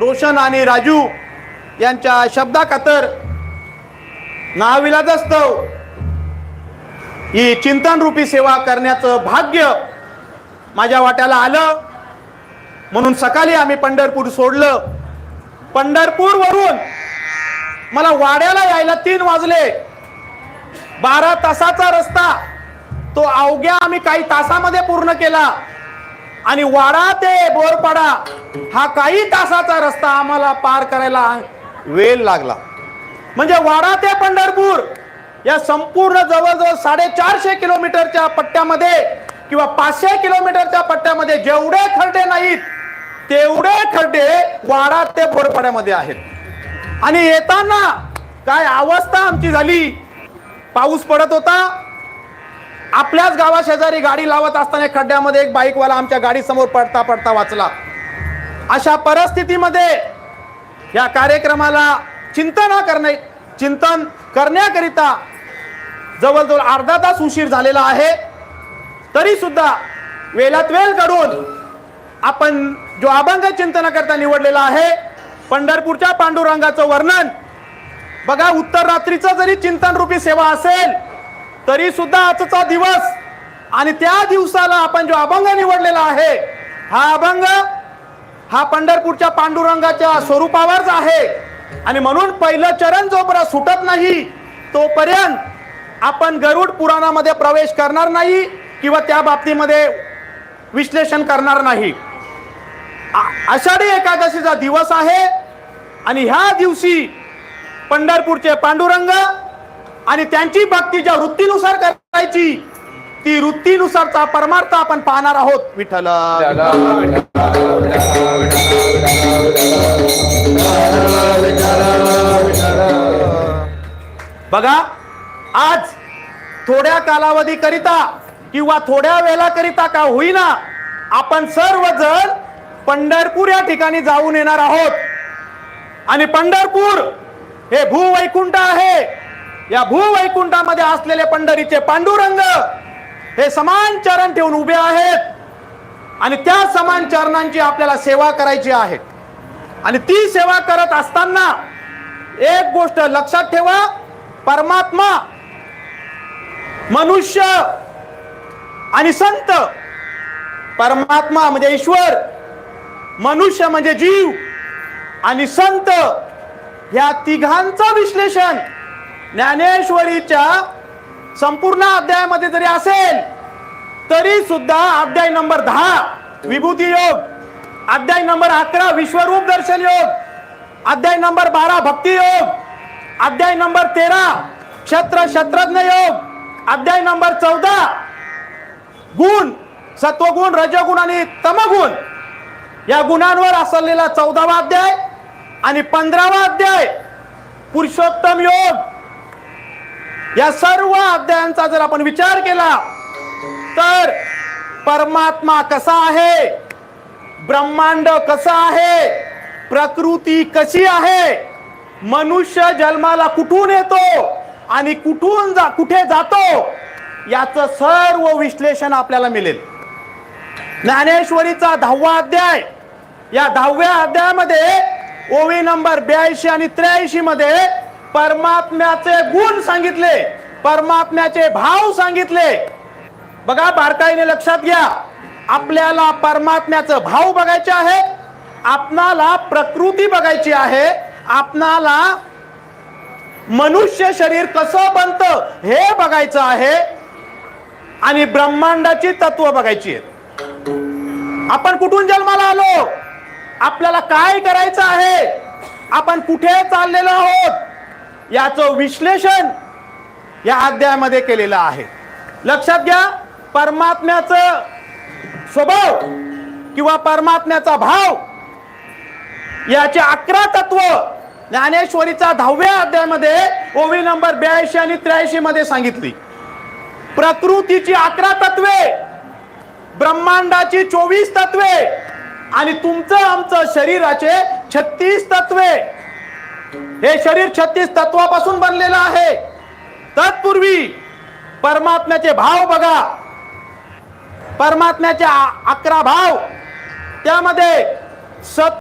रोशन आणि राजू यांच्या शब्दाखातर नाविलाज ही चिंतन रूपी सेवा करण्याचं भाग्य माझ्या वाट्याला आलं. म्हणून सकाळी आम्ही पंढरपूर सोडलं. पंढरपूर वरून मला वाड्याला यायला तीन वाजले. बारा तासाचा रस्ता. तो अवघ्या आम्ही काही तासामध्ये पूर्ण केला. आणि वाडा ते बोरपाडा हा काही तासाचा रस्ता आम्हाला पार करायला वेळ लागला. म्हणजे वाडा ते पंढरपूर या संपूर्ण जवळजवळ साडेचारशे किलोमीटरच्या पट्ट्यामध्ये किंवा पाचशे किलोमीटरच्या पट्ट्यामध्ये जेवढे खड्डे नाहीत तेवढे खड्डे वाडा ते बोरपाड्यामध्ये आहेत. आणि येताना काय अवस्था आमची झाली? पाऊस पडत होता आपल्याच गावा शेजारी गाडी लावत असताना खड्ड्यामध्ये एक बाईकवाला आमच्या गाडीसमोर पडता पडता वाचला. अशा परिस्थितीमध्ये या कार्यक्रमाला चिंतन करणे चिंतन करण्याकरिता जवळजवळ अर्धा तास उशीर झालेला आहे. तरी सुद्धा वेळात वेळ काढून आपण जो अभंग चिंतनाकरता निवडलेला आहे पंढरपूरच्या पांडुरंगाचं वर्णन. बघा उत्तर रात्रीचं जरी चिंतन रूपी सेवा असेल तरी सुद्धा आजचा दिवस आणि त्या दिवसाला आपण जो अभंग निवडलेला आहे हा अभंग हा पंढरपूरच्या पांडुरंगाच्या स्वरूपावरच आहे. आणि म्हणून पहिलं चरण जोपर्यंत सुटत नाही तोपर्यंत आपण गरुड पुराणामध्ये प्रवेश करणार नाही किंवा त्या बाबतीमध्ये विश्लेषण करणार नाही. आषाढी एकादशीचा दिवस आहे आणि ह्या दिवशी पंढरपूरचे पांडुरंग आणि त्यांची भक्ती ज्या वृत्तीनुसार करायची ती वृत्तीनुसारचा परमार्थ आपण पाहणार आहोत. विठ्ठल. बघा आज थोड्या कालावधीकरिता किंवा थोड्या वेळाकरिता का होईना आपण सर्वजण पंढरपूर या ठिकाणी जाऊन येणार आहोत. आणि पंढरपूर हे भूवैकुंठ आहे. या भूवैकुंठामध्ये असलेले पंढरीचे पांडुरंग हे समान चरण ठेवून उभे आहेत. आणि त्या समान चरणांची आपल्याला सेवा करायची आहे. आणि ती सेवा करत असताना एक गोष्ट लक्षात ठेवा. परमात्मा मनुष्य आणि संत. परमात्मा म्हणजे ईश्वर मनुष्य म्हणजे जीव आणि संत. या तिघांचं विश्लेषण ज्ञानेश्वरीच्या संपूर्ण अध्यायामध्ये जरी असेल तरी सुद्धा अध्याय नंबर दहा विभूती योग अध्याय नंबर अकरा विश्वरूप दर्शन योग अध्याय नंबर बारा भक्ती योग अध्याय नंबर तेरा क्षत्र शत्रज्ञ योग अध्याय नंबर चौदा गुण सत्वगुण रजगुण आणि तमगुण या गुणांवर असलेला चौदावा अध्याय आणि पंधरावा अध्याय पुरुषोत्तम योग या सर्व अध्यायांचा जर आपण विचार केला तर परमात्मा कसा आहे? ब्रह्मांड कसा आहे? प्रकृती कशी आहे? मनुष्य जन्माला कुठून येतो आणि कुठून जा कुठे जातो? याचं सर्व विश्लेषण आपल्याला मिळेल. ज्ञानेश्वरीचा दहावा अध्याय या दहाव्या अध्यायामध्ये ओवी नंबर ब्याऐंशी आणि त्र्याऐंशी मध्ये परमात्म्याचे गुण सांगितले परमात्म्याचे भाव सांगितले. बघा बारकाईने लक्षात घ्या. आपल्याला परमात्म्याचं भाव बघायचे आहे आपणाला प्रकृती बघायची आहे आपणाला मनुष्य शरीर कसं बनतं हे बघायचं आहे आणि ब्रह्मांडाची तत्व बघायची आहेत. आपण कुठून जन्माला आलो? आपल्याला काय करायचं आहे? आपण कुठे चाललेलो आहोत? याचं विश्लेषण या अध्यायामध्ये केलेलं आहे. लक्षात घ्या परमात्म्याचं स्वभाव किंवा परमात्म्याचा भाव याचे अकरा तत्व ज्ञानेश्वरीचा दहाव्या अध्यायामध्ये ओवी नंबर ब्याऐंशी आणि त्र्याऐंशी मध्ये सांगितली. प्रकृतीची अकरा तत्वे ब्रह्मांडाची चोवीस तत्वे आणि तुमचं आमचं शरीराचे छत्तीस तत्वे. हे शरीर छत्तीस तत्वापासून बनलेलं आहे. तत्पूर्वी परमात्म्याचे भाव बघा. परमात्म्याचे अकरा भाव. त्यामध्ये सत